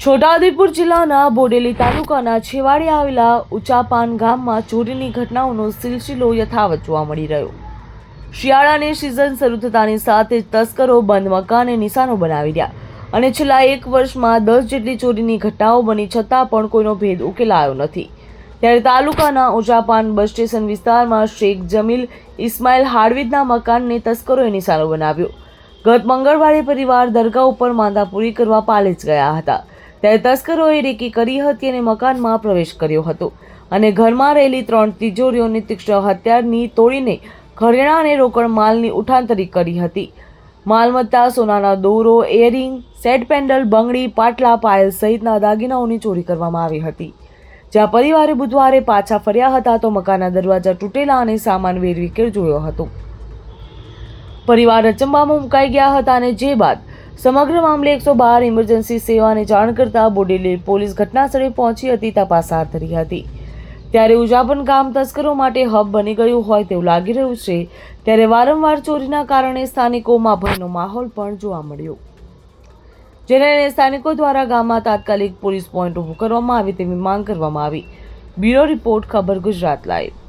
છોટાઉદેપુર જિલ્લાના બોડેલી તાલુકાના છેવાડે આવેલા ઉચાપાન ગામમાં ચોરીની ઘટનાઓનો સિલસિલો યથાવત જોવા મળી રહ્યો. શિયાળાની સિઝન શરૂ થતાની સાથે જ તસ્કરો બંધ મકાને નિશાનો બનાવી રહ્યા અને છેલ્લા એક વર્ષમાં દસ જેટલી ચોરીની ઘટનાઓ બની છતાં પણ કોઈનો ભેદ ઉકેલાયો નથી. ત્યારે તાલુકાના ઉચાપાન બસ સ્ટેશન વિસ્તારમાં શેખ જમીલ ઇસ્માઇલ હાડવીદના મકાનને તસ્કરોએ નિશાનો બનાવ્યો. ગત મંગળવારે પરિવાર દરગાહ ઉપર માંદા પૂરી કરવા પાલેજ ગયા હતા. ત્યારે તસ્કરોએ રેકી કરી હતી અને મકાનમાં પ્રવેશ કર્યો હતો. અને ઘરમાં રહેલી ત્રણ તિજોરીઓની તીક્ષ્ણ હથિયારની તોડીને ઘરેણાં અને રોકડ માલની ઉઠાંતરી કરી હતી. માલમત્તા, સોનાના દોરો એરિંગ સેટ પેન્ડલ બંગડી, પાટલા પાયલ સહિતના દાગીનાઓની ચોરી કરવામાં આવી હતી. જ્યાં પરિવારે બુધવારે પાછા ફર્યા હતા તો મકાનના દરવાજા તૂટેલા અને સામાન વેરવિખેર જોયો હતો. પરિવાર અચંબામાં મુકાઈ ગયા હતા અને જે બાદ સમગ્ર મામલે એકસો બાર ઇમરજન્સી સેવાને જાણ કરતા બોડેલી પોલીસ ઘટનાસ્થળે પહોંચી હતી તપાસ હાથ ધરી હતી. ત્યારે ઉજાપન ગામ તસ્કરો માટે હબ બની ગયું હોય તેવું લાગી રહ્યું છે. ત્યારે વારંવાર ચોરીના કારણે સ્થાનિકોમાં ભયનો માહોલ પણ જોવા મળ્યો. જેને સ્થાનિકો દ્વારા ગામમાં તાત્કાલિક પોલીસ પોઈન્ટ ઊભું કરવામાં આવે તેવી માંગ કરવામાં આવી. બ્યુરો રિપોર્ટ, ખબર ગુજરાત લાઈવ.